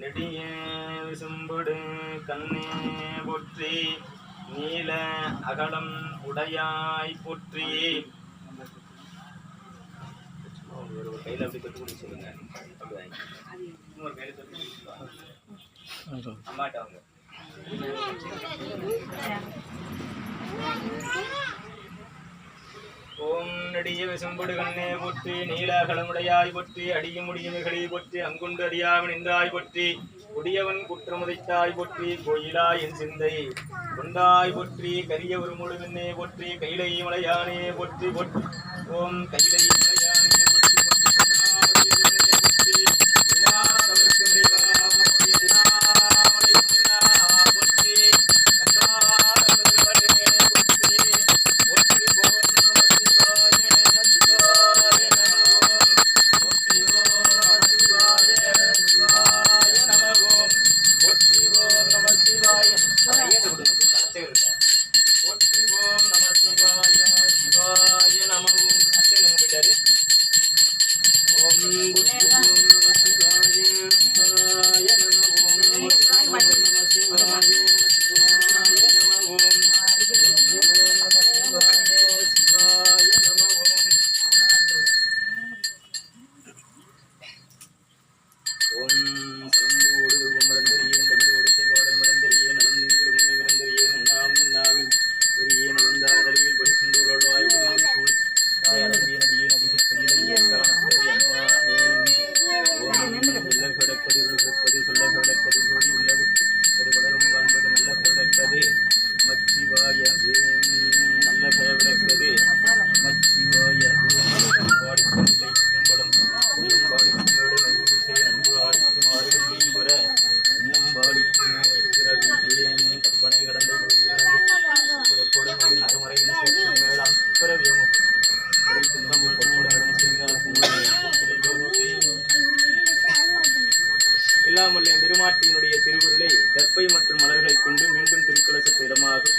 நெடிய விசும்புடு கண்ணே போற்றி நீல அகலம் உடையாய் போற்றி ஒரு கையில் அப்படி தொட்டு குடி சொல்லுங்க. இன்னொரு கையில் தொட்டு. அம்மாட்ட ஓம் விசம்படு கண்ணே போற்றி நீல கலமுடையாய் போற்றி அடியும் முடியுமிகளை போற்றி அங்குண்டு அறியாமல் நின்றாய் போற்றி குடியவன் குற்றமுதைத்தாய் போற்றி கோயிலாய் என் சிந்தை. கொண்டாய் போற்றி கரிய ஒரு முழுவின்னே போற்றி கைலை மலையானே போற்றி போற்றி. ஓம் கை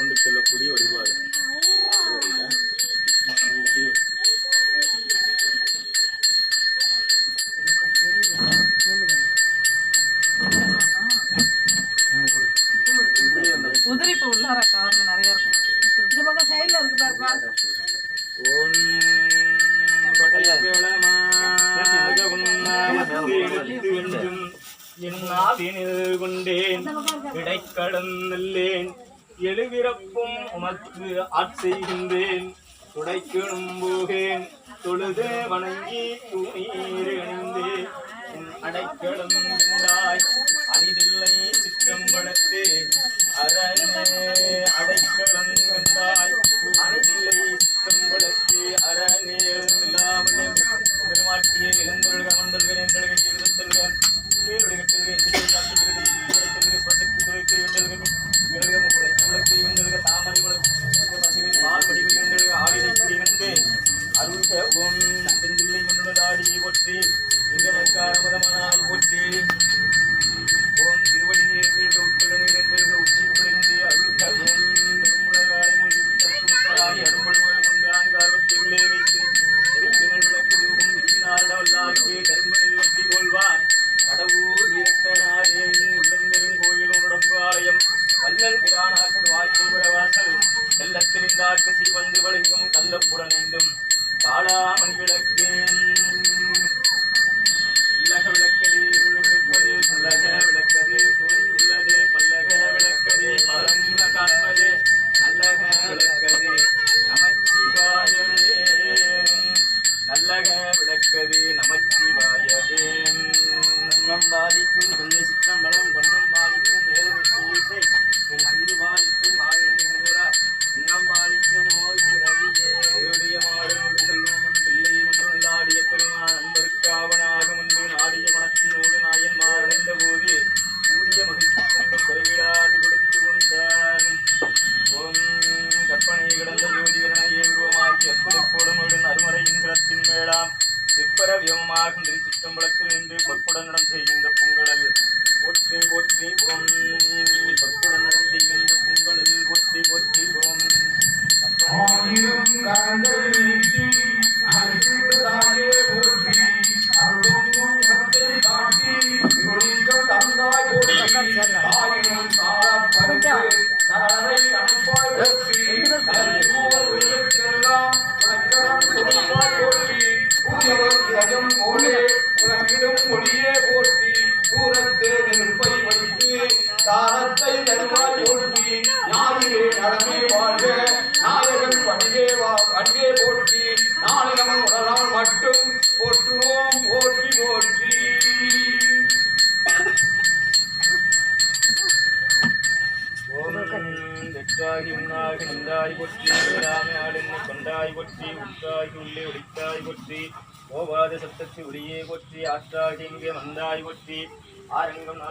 கொண்டு செல்லக்கூடிய வழிபாடு உதிரி இப்போ உள்ளார கவர்ல நிறைய இருக்கும். இந்த பக்கம் சைடுல இருக்கு பாரு பாரு. ஓம் படைக்கலமாக உண்ணாமத்து எடுத்து வென்றும் என் நாவினில் கொண்டேன் நல்லேன் எழுவிறப்பும் உமக்கு ஆட்செய்கின்றேன் துடைக்கிடும் போகேன். தொழுது வணங்கி தூணீர் அணிந்தே அடைக்கலம் கண்டாய் அணிதில்லை சிற்றம்பலத்தே அரணே ஆடி மண்ணுளாடி போற்றி இந்த போற்றி. ஓம் திருவடி நீர்கள் உட்கொள்ள நீர்கள் உச்சி குறைந்து அருள்க. ஓம் பெருமுழகாலை மொழி தற்குத்தாய் அரும்படுவது கொண்டு ஆங்கார்வத்தை உள்ளே வைத்து இருப்பினர் விளக்கு தூவும் விதியினாரிடவல்லாருக்கு கொள்வார். உள்ளந்தெரும் கோயில் உடம்பு ஆலயம். வல்லல் பிரானாக்கு வாய்ப்புற வாசல் சீவந்து வழங்கும் கல்லப்புடனைந்தும் காளாமணி விளக்கே வியமமாகும் திருச்சிற்றம்பலத்தில் நின்று பொற்புடனிடம் செய்கின்ற பொங்கடல் ஒற்றி ஒற்றி ஓம் பொற்புடனிடம் செய்கின்ற பொங்கடல் ஒற்றி போற்றி ஓம் சாரத்தை தருவாய் போற்றி நடமே வாழ்க. நாயகன் பணியே வா பணியே போற்றி. நாளிலம் உடலாம் மட்டும் போற்றுவோம் போற்றி போற்றி. ஓம் உண்ணாகி நின்றாய் ஆளுன்னு கொண்டாய் உற்றாகி உள்ளே ஓவாத சத்தத்து ஒளியே கொற்றி ஆற்றாகி இங்கே வந்தாய் ஆரங்கம்